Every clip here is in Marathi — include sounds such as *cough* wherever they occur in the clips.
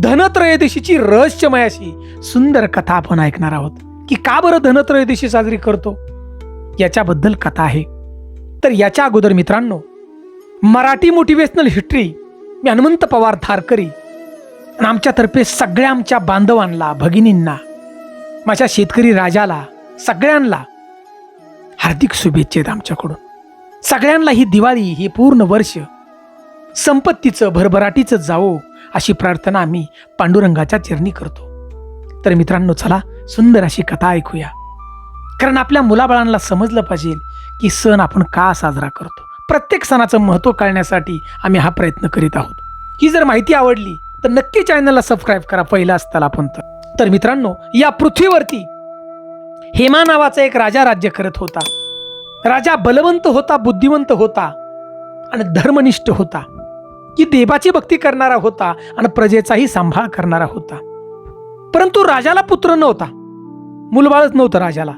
धनत्रयोदशीची रहस्यमय अशी सुंदर कथा आपण ऐकणार आहोत. की का बरं धनत्रयोदशी साजरी करतो? याच्याबद्दल कथा आहे. तर याच्या अगोदर मित्रांनो मराठी मोटिवेशनल हिस्ट्री मी हनुमंत पवार थारकरी आणि आमच्यातर्फे सगळ्या आमच्या बांधवांना भगिनींना माझ्या शेतकरी राजाला सगळ्यांना हार्दिक शुभेच्छेद आमच्याकडून. सगळ्यांना ही दिवाळी हे पूर्ण वर्ष संपत्तीचं भरभराटीचं जावो अशी प्रार्थना आम्ही पांडुरंगाच्या चरणी करतो. तर मित्रांनो चला सुंदर अशी कथा ऐकूया. कारण आपल्या मुलाबाळांना समजलं पाहिजे की सण आपण का साजरा करतो. प्रत्येक सणाचं महत्त्व कळण्यासाठी आम्ही हा प्रयत्न करीत आहोत. ही जर माहिती आवडली तर नक्की चॅनलला सबस्क्राईब करा पहिला असताना आपण तर. तर मित्रांनो या पृथ्वीवरती हेमा नावाचा एक राजा राज्य करत होता. राजा बलवंत होता बुद्धिवंत होता आणि धर्मनिष्ठ होता. की देवाची भक्ती करणारा होता आणि प्रजेचाही सांभाळ करणारा होता. परंतु राजाला पुत्र नव्हता. मुलबाळच नव्हतं राजाला.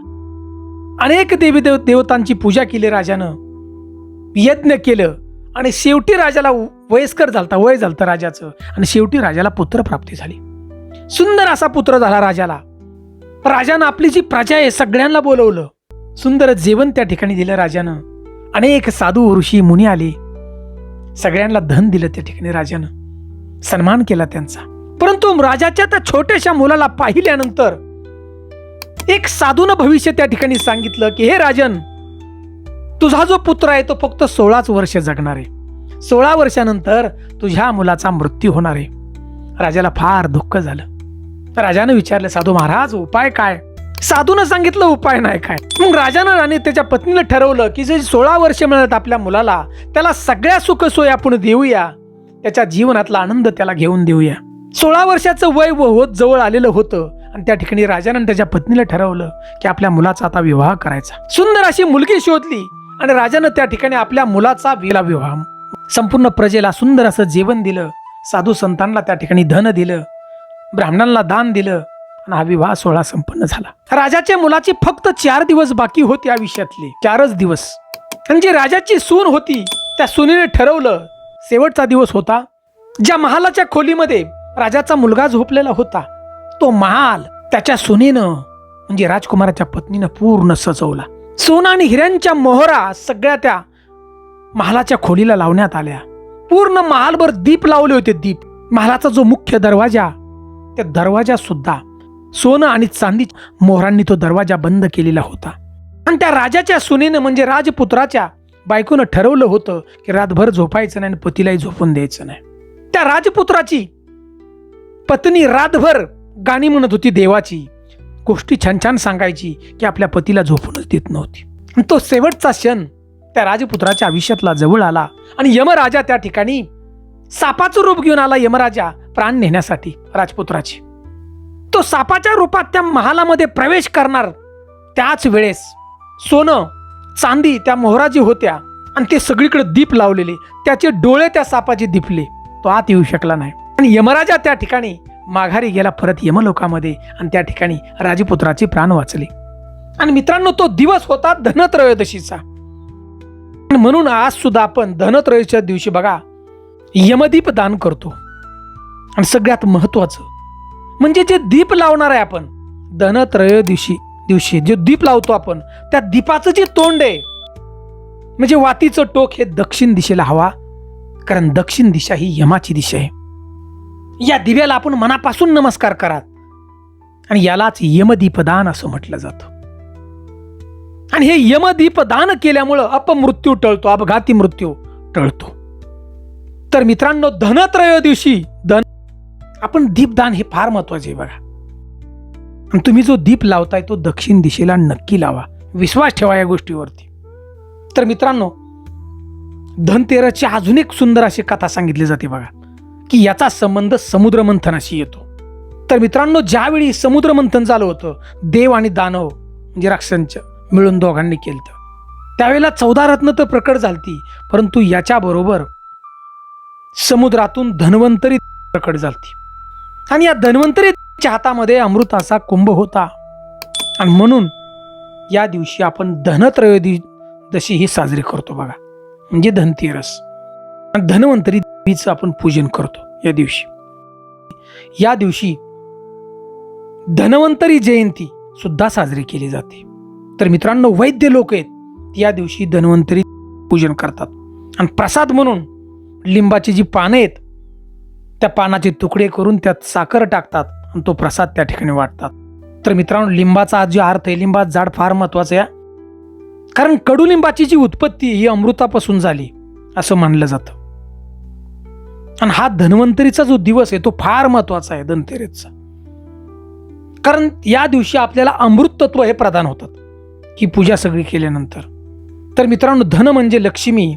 अनेक देवी देव देवतांची पूजा केली राजानं. यज्ञ केलं आणि शेवटी राजाला वयस्कर झालता वय झालतं राजाचं आणि शेवटी राजाला पुत्र प्राप्ती झाली. सुंदर असा पुत्र झाला राजाला. राजानं आपली जी प्रजा आहे सगळ्यांना बोलवलं. सुंदर जेवण त्या ठिकाणी दिलं राजानं. अनेक साधू ऋषी मुनी आले. सगळ्यांना धन दिलं त्या ठिकाणी राजानं. सन्मान केला त्यांचा. परंतु राजाच्या त्या छोट्याशा मुलाला पाहिल्यानंतर एक साधूनं भविष्य त्या ठिकाणी सांगितलं की हे राजन तुझा जो पुत्र आहे तो फक्त सोळाच वर्ष जगणार आहे. सोळा वर्षानंतर तुझ्या मुलाचा मृत्यू होणार आहे. राजाला फार दुःख झालं. राजानं विचारलं साधू महाराज उपाय काय? साधूनं सांगितलं उपाय नाही काय? मग राजानं आणि त्याच्या पत्नीनं ठरवलं की जे सोळा वर्ष मिळत आपल्या मुलाला त्याला सगळ्या सुखसोय आपण देऊया. त्याच्या जीवनातला आनंद त्याला घेऊन देऊया. सोळा वर्षाचं वय व होत जवळ आलेलं होतं आणि त्या ठिकाणी राजानं त्याच्या पत्नीला ठरवलं की आपल्या मुलाचा आता विवाह करायचा. सुंदर अशी मुलगी शोधली आणि राजानं त्या ठिकाणी आपल्या मुलाचा विला विवाह संपूर्ण प्रजेला सुंदर असं जेवण दिलं. साधू संतांना त्या ठिकाणी धन दिलं. ब्राह्मणांना दान दिलं. आणि हा विवाह सोहळा संपन्न झाला. राजाच्या मुलाचे फक्त चार दिवस बाकी होते या विषयातले. चारच दिवस. आणि जी राजाची सून होती त्या सुनीने ठरवलं शेवटचा दिवस होता. ज्या महालाच्या खोलीमध्ये राजाचा मुलगा झोपलेला होता तो महाल त्याच्या सुनेनं म्हणजे राजकुमाराच्या पत्नीनं पूर्ण सजवला. सोना आणि हिऱ्यांच्या मोहरा सगळ्या त्या महालाच्या खोलीला लावण्यात आल्या. पूर्ण महालभर दीप लावले होते दीप. महालाचा जो मुख्य दरवाजा त्या दरवाजा सुद्धा सोनं आणि चांदी मोहरांनी तो दरवाजा बंद केलेला होता. आणि त्या राजाच्या सुनेनं म्हणजे राजपुत्राच्या बायकोनं ठरवलं होतं की रातभर झोपायचं नाही आणि पतीलाही झोपून द्यायचं नाही. त्या राजपुत्राची पत्नी रातभर गाणी म्हणत होती देवाची गोष्टी छान छान सांगायची की आपल्या पतीला झोपूनच देत नव्हती. आणि तो शेवटचा क्षण त्या राजपुत्राच्या आयुष्यातला जवळ आला आणि यमराजा त्या ठिकाणी सापाचं रूप घेऊन आला यमराजा प्राण नेण्यासाठी राजपुत्राची. तो सापाच्या रूपात त्या महालामध्ये प्रवेश करणार त्याच वेळेस सोनं चांदी त्या मोहराजी होत्या आणि ते सगळीकडे दीप लावलेले. त्याचे डोळे त्या सापाचे दिपले. तो आत येऊ शकला नाही. आणि यमराजा त्या ठिकाणी माघारी गेला परत यमलोकामध्ये आणि त्या ठिकाणी राजपुत्राचे प्राण वाचले. आणि मित्रांनो तो दिवस होता धनत्रयोदशीचा. म्हणून आज सुद्धा आपण धनत्रयोदशीच्या दिवशी बघा यमदीप दान करतो. आणि सगळ्यात महत्वाचं म्हणजे जे दीप लावणार आहे आपण धनत्रय दिवशी जे दीप लावतो आपण त्या दीपाचं जे तोंड आहे म्हणजे वातीचं टोक हे दक्षिण दिशेला हवा कारण दक्षिण दिशा ही यमाची दिशा आहे. या दिव्याला आपण मनापासून नमस्कार करा आणि यालाच यमदीपदान असं म्हटलं जातं. आणि हे यमदीपदान केल्यामुळं अपमृत्यू टळतो अपघाती मृत्यू टळतो. तर मित्रांनो धनत्रयोदशी धन आपण दीपदान हे फार महत्त्वाचे आहे बघा. आणि तुम्ही जो दीप लावताय तो दक्षिण दिशेला नक्की लावा. विश्वास ठेवा या गोष्टीवरती. तर मित्रांनो धनतेरसची अजून एक सुंदर अशी कथा सांगितली जाते बघा की याचा संबंध समुद्रमंथनाशी येतो. तर मित्रांनो ज्यावेळी समुद्रमंथन झालं होतं देव आणि दानव म्हणजे राक्षसांचं मिळून दोघांनी केलं त्यावेळेला चौदा रत्न तर प्रकट झालती परंतु याच्याबरोबर समुद्रातून धन्वंतरी प्रकट झालती. आणि या धन्वंतरीच्या हातामध्ये अमृताचा कुंभ होता. आणि म्हणून या दिवशी आपण धनत्रयोदशी ही साजरी करतो बघा. म्हणजे धनतेरस. आणि धन्वंतरी देवीचं आपण पूजन करतो या दिवशी. या दिवशी धन्वंतरी जयंती सुद्धा साजरी केली जाते. तर मित्रांनो वैद्य लोक आहेत या दिवशी धन्वंतरी पूजन करतात. आणि प्रसाद म्हणून लिंबाची जी पानं आहेत त्या पानाचे तुकडे करून त्यात साखर टाकतात आणि तो प्रसाद त्या ठिकाणी वाटतात. तर मित्रांनो लिंबाचा आज जो अर्थ आहे लिंबाचं झाड फार महत्वाचं आहे कारण कडुलिंबाची जी उत्पत्ती ही अमृतापासून झाली असं मानलं जातं. आणि हा धन्वंतरीचा जो दिवस आहे तो फार महत्त्वाचा आहे धनतेरेसचा. कारण या दिवशी आपल्याला अमृत तत्व हे प्रदान होतात ही पूजा सगळी केल्यानंतर. तर मित्रांनो धन म्हणजे लक्ष्मी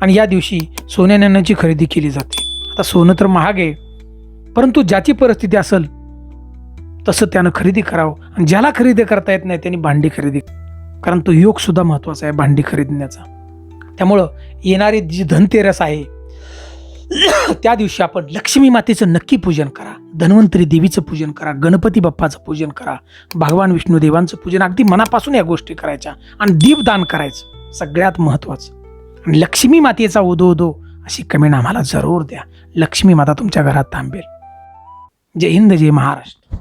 आणि या दिवशी सोन्या नाण्याची खरेदी केली जाते. आता सोनं तर महाग आहे. परंतु ज्याची परिस्थिती असेल तसं त्यानं खरेदी करावं. आणि ज्याला खरेदी करता येत नाही त्यांनी भांडी खरेदी कारण तो योग सुद्धा आहे भांडी खरेदण्याचा. त्यामुळं येणारी जी धनतेरस आहे *coughs* त्या दिवशी आपण लक्ष्मी मातेचं नक्की पूजन करा. धन्वंतरी देवीचं पूजन करा. गणपती बाप्पाचं पूजन करा. भगवान विष्णू देवांचं पूजन. अगदी मनापासून या गोष्टी करायच्या. आणि दीपदान करायचं. सगळ्यात महत्त्वाचं आणि लक्ष्मी मातेचा ओदो ओदो अशी कमेंट आम्हाला जरूर द्या. लक्ष्मी माता तुमच्या घरात थांबेल. जय हिंद जय महाराष्ट्र.